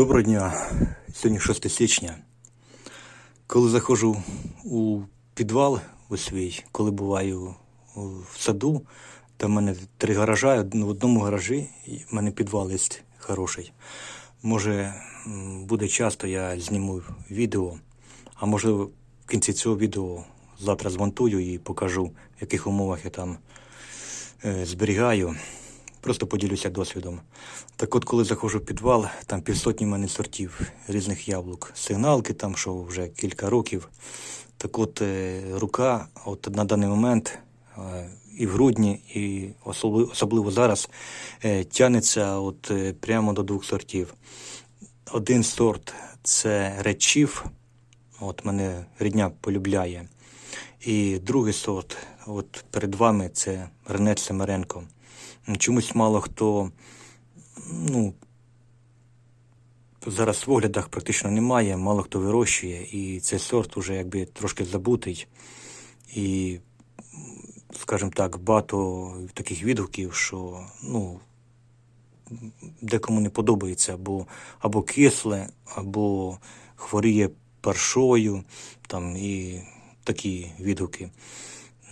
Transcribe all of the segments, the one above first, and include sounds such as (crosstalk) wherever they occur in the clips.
Доброго дня. Сьогодні 6 січня. Коли заходжу у підвал у свій, коли буваю в саду, там в мене три гаража, в одному гаражі в мене підвал є хороший. Може, буде часто я зніму відео, а може в кінці цього відео завтра змонтую і покажу, в яких умовах я там е, зберігаю. Просто поділюся досвідом. Так от, коли заходжу в підвал, там півсотні в мене сортів різних яблук. Сигналки там, що вже кілька років. Так от е, рука, от на даний момент, е, і в грудні, і особливо, зараз, е, тягнеться от прямо до двох сортів. Один сорт це речів, от мене рідня полюбляє. І другий сорт, от перед вами, це Ренет Семеренко. Чомусь мало хто, ну, зараз в оглядах практично немає, мало хто вирощує, і цей сорт уже якби трошки забутий. І, скажімо так, багато таких відгуків, що ну, декому не подобається, або, або кисле, або хворіє паршою, там і такі відгуки.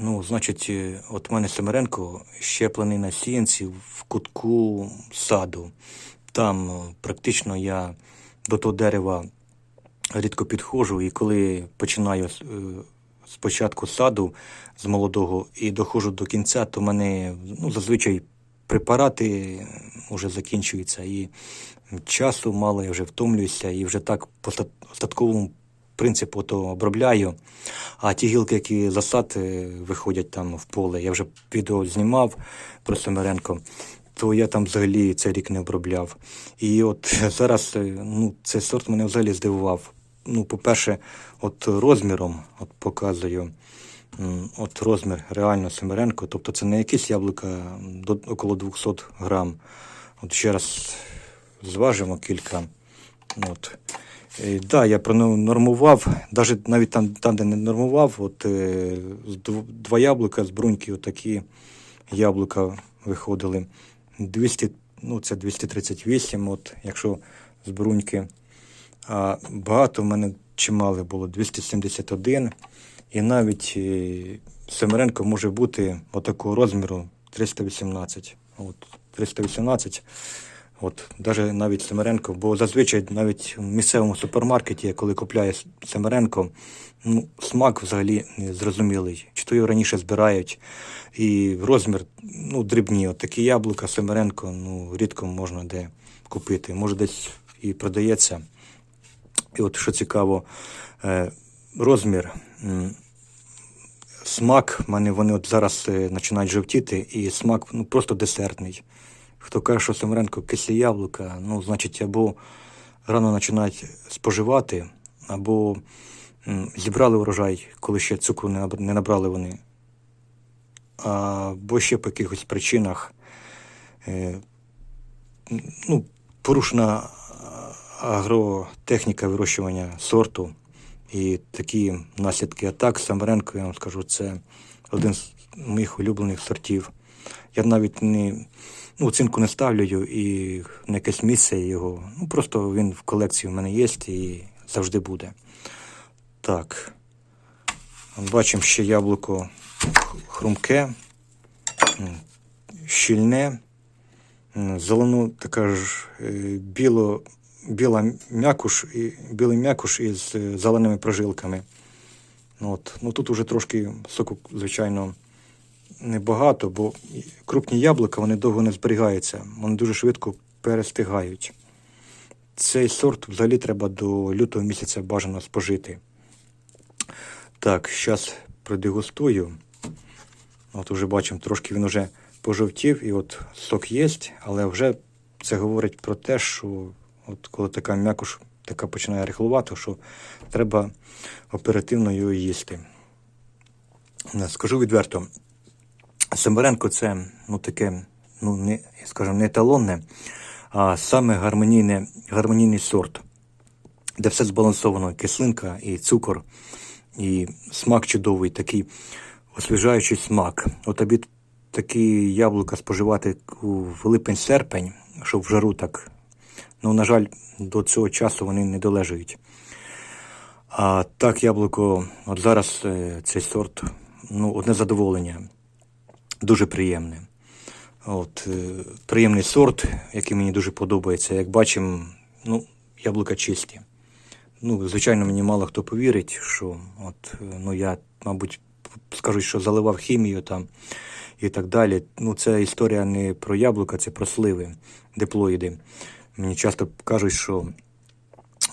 Ну, значить, е, от мене Семеренко щеплений на сіянці в кутку саду. Там е, практично я до того дерева рідко підходжу, і коли починаю е, спочатку саду з молодого і доходжу до кінця, то в мене ну, зазвичай препарати вже закінчуються, і часу мало, я вже втомлююся, і вже так по остатковому принципу то обробляю. А ті гілки, які за сад е, виходять там в поле, я вже відео знімав про Семеренко, то я там взагалі цей рік не обробляв. І от (laughs) зараз е, ну, цей сорт мене взагалі здивував. Ну, по-перше, от розміром, от показую, от розмір реально Семеренко, тобто це не якісь яблука до около 200 грам. От ще раз зважимо кілька. От. Так, да, я пронормував, навіть навіть там, там де не нормував, от е, два яблука з бруньки, отакі яблука виходили. 200, ну це 238, от, якщо з бруньки. А багато в мене чимали було 271. І навіть е, Семеренко може бути отакого розміру 318. От, 318. От, даже навіть Семеренко, бо зазвичай навіть в місцевому супермаркеті, я коли купляю Семеренко, ну, смак взагалі зрозумілий. Чи то його раніше збирають, і розмір ну, дрібні. От такі яблука Семеренко ну, рідко можна де купити. Може, десь і продається. І от що цікаво, е, розмір, смак, в мене вони от зараз е, починають жовтіти, і смак ну, просто десертний. Хто каже, що Семеренко кислі яблука, ну, значить, або рано починають споживати, або зібрали урожай, коли ще цукру не, набрали вони. Або ще по якихось причинах е, ну, порушена агротехніка вирощування сорту. І такі наслідки атак Самаренко, я вам скажу, це один з моїх улюблених сортів. Я навіть не ну, оцінку не ставлю і на якесь місце його. Ну, просто він в колекції в мене є і завжди буде. Так. Бачимо ще яблуко хрумке, щільне. Зелено така ж е, біло, біла м'якуш білий м'якуш із е, зеленими прожилками. От. Ну, тут уже трошки соку, звичайно, небагато, бо крупні яблука вони довго не зберігаються, вони дуже швидко перестигають. Цей сорт взагалі треба до лютого місяця бажано спожити. Так, зараз продегустую. От уже бачимо, трошки він уже пожовтів, і от сок є, але вже це говорить про те, що от коли така м'якуш така починає рихлувати, що треба оперативно його їсти. Скажу відверто, Семеренко це ну, таке, ну, не, скажімо, не еталонне, а саме гармонійне, гармонійний сорт, де все збалансовано, кислинка і цукор, і смак чудовий, такий освіжаючий смак. От тобі такі яблука споживати у липень-серпень, щоб в жару так Ну, на жаль, до цього часу вони не долежують. А так, яблуко, от зараз е, цей сорт, ну, одне задоволення, дуже приємне. От, е, приємний сорт, який мені дуже подобається. Як бачимо, ну, яблука чисті. Ну, звичайно, мені мало хто повірить, що от, е, ну, я, мабуть, скажуть, що заливав хімію там і так далі. Ну, це історія не про яблука, це про сливи, диплоїди. Мені часто кажуть, що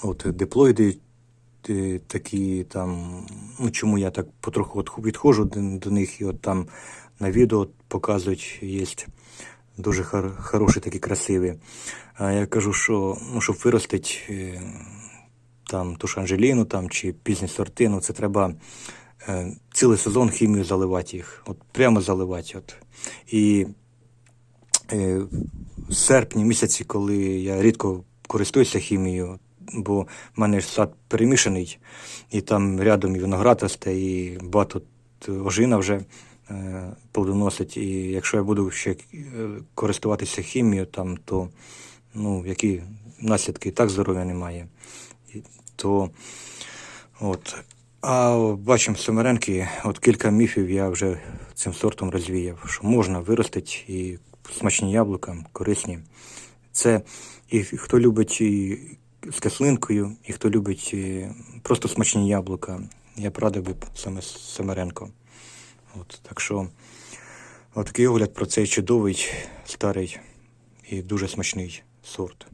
от диплоїди такі там, ну чому я так потроху відходжу до, них, і от там на відео показують, є дуже хор, хороші такі красиві. А я кажу, що ну, щоб виростити е, там ту ж Анжеліну там, чи пізні сорти, ну це треба е, цілий сезон хімію заливати їх. От прямо заливати. От. І е, в серпні місяці, коли я рідко користуюся хімією, бо в мене ж сад перемішаний, і там рядом і виноград і багато ожина вже е, плодоносить. І якщо я буду ще е, користуватися хімією, там, то ну, які наслідки і так здоров'я немає. І, то, от. А бачимо Семеренки, от кілька міфів я вже цим сортом розвіяв, що можна виростити і смачні яблука, корисні. Це і хто любить і з кислинкою, і хто любить просто смачні яблука. Я порадив би саме Семеренко. От, так що, такий огляд про цей чудовий, старий і дуже смачний сорт.